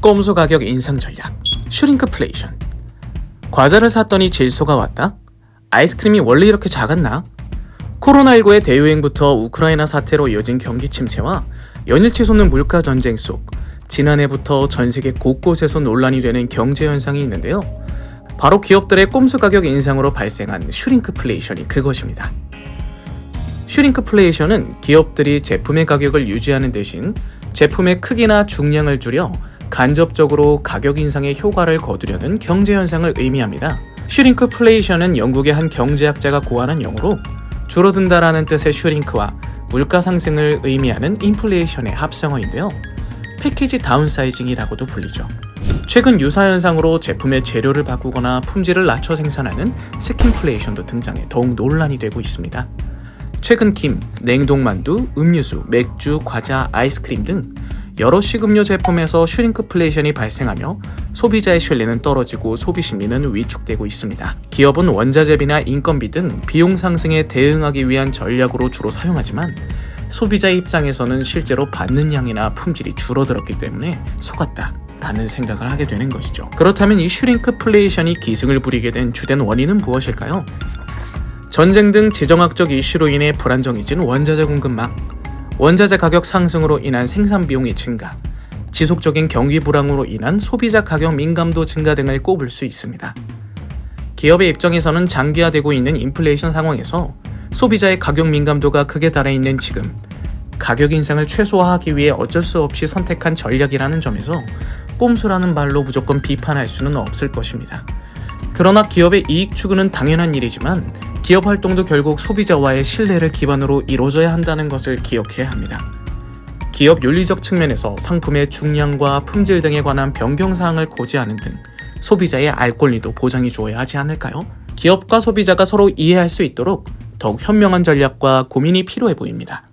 꼼수 가격 인상 전략, 슈링크플레이션. 과자를 샀더니 질소가 왔다? 아이스크림이 원래 이렇게 작았나? 코로나19의 대유행부터 우크라이나 사태로 이어진 경기 침체와 연일 치 솟는 물가 전쟁 속 지난해부터 전 세계 곳곳에서 논란이 되는 경제 현상이 있는데요. 바로 기업들의 꼼수 가격 인상으로 발생한 슈링크플레이션이 그것입니다. 슈링크플레이션은 기업들이 제품의 가격을 유지하는 대신 제품의 크기나 중량을 줄여 간접적으로 가격 인상의 효과를 거두려는 경제 현상을 의미합니다. 슈링크플레이션은 영국의 한 경제학자가 고안한 용어로 줄어든다라는 뜻의 슈링크와 물가 상승을 의미하는 인플레이션의 합성어인데요. 패키지 다운사이징이라고도 불리죠. 최근 유사 현상으로 제품의 재료를 바꾸거나 품질을 낮춰 생산하는 스킨플레이션도 등장해 더욱 논란이 되고 있습니다. 최근 김, 냉동만두, 음료수, 맥주, 과자, 아이스크림 등 여러 식음료 제품에서 슈링크플레이션이 발생하며 소비자의 신뢰는 떨어지고 소비 심리는 위축되고 있습니다. 기업은 원자재비나 인건비 등 비용 상승에 대응하기 위한 전략으로 주로 사용하지만 소비자의 입장에서는 실제로 받는 양이나 품질이 줄어들었기 때문에 속았다. 라는 생각을 하게 되는 것이죠. 그렇다면 이 슈링크플레이션이 기승을 부리게 된 주된 원인은 무엇일까요? 전쟁 등 지정학적 이슈로 인해 불안정해진 원자재 공급망, 원자재 가격 상승으로 인한 생산 비용의 증가, 지속적인 경기 불황으로 인한 소비자 가격 민감도 증가 등을 꼽을 수 있습니다. 기업의 입장에서는 장기화되고 있는 인플레이션 상황에서 소비자의 가격 민감도가 크게 달해 있는 지금 가격 인상을 최소화하기 위해 어쩔 수 없이 선택한 전략이라는 점에서 꼼수라는 말로 무조건 비판할 수는 없을 것입니다. 그러나 기업의 이익 추구는 당연한 일이지만 기업 활동도 결국 소비자와의 신뢰를 기반으로 이루어져야 한다는 것을 기억해야 합니다. 기업 윤리적 측면에서 상품의 중량과 품질 등에 관한 변경 사항을 고지하는 등 소비자의 알 권리도 보장해 주어야 하지 않을까요? 기업과 소비자가 서로 이해할 수 있도록 더욱 현명한 전략과 고민이 필요해 보입니다.